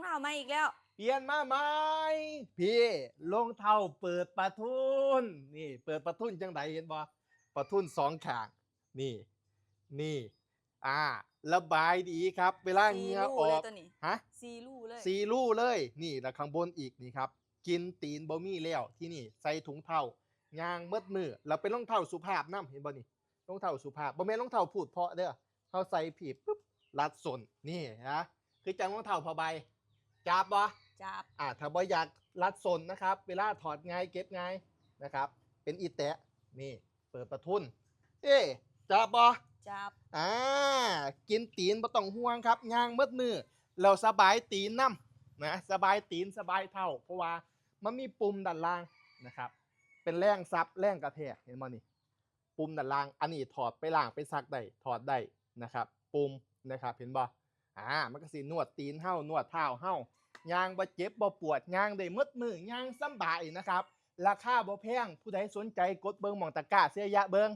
องเท้ามาอีกแล้ว เปลี่ยนมาไหมพี่รองเท้าเปิดประทุนนี่ เปิดประทุนจังไดเห็นบ่ประทุนสองข้างนี่ นี่ อ่าระบายดีครับ เวลาเหซีงื่อออกฮะซีลูเลยซีรูเลย นี่แล้วข้างบนอีกนี่ครับ กินตีนบะมี่แล้วที่นี่ใส่ถุงเท้ายางเมดมือแล้วเป็นรองเท้าสุภาพน้ำเห็นบ่นี่รองเท้าสุภาพบ่แม่นรองเท้าพูดเพาะเด้อเขาใส่ผีปุ๊บรัดสนนี่นะคือจังรองเท้าผ้าใบ จับบ่จับอ่าถ้าบ่อยากรัดส่วนนะครับ เวลาถอดง่ายเก็บง่ายนะครับ เป็นอีแตะนี่เปิดประทุน เอ๊ะจับบ่จับอ่ากินตีนบ่ต้องห่วงครับย่างมืดมือเราสบายตีนน้ำนะสบายตีนสบายเท่า เพราะว่ามันมีปุ่มด้านล่างนะครับ เป็นแรงซับแรงกระแทกเห็นมั้นี่ปุ่มด้านล่างอันนี้ถอดไปล่างไปซักได้ถอดได้นะครับ ปุ่มนะครับเห็นบ่ อ่ามันก็สินวดตีนเห่านวดเท้าเห่ายางบ่เจ็บบ่ปวดยางได้มืดมือยางสบายนะครับ ราคาบ่แพงผู้ใดสนใจกดเบิงหมองตะกร้าเสียยะเบิง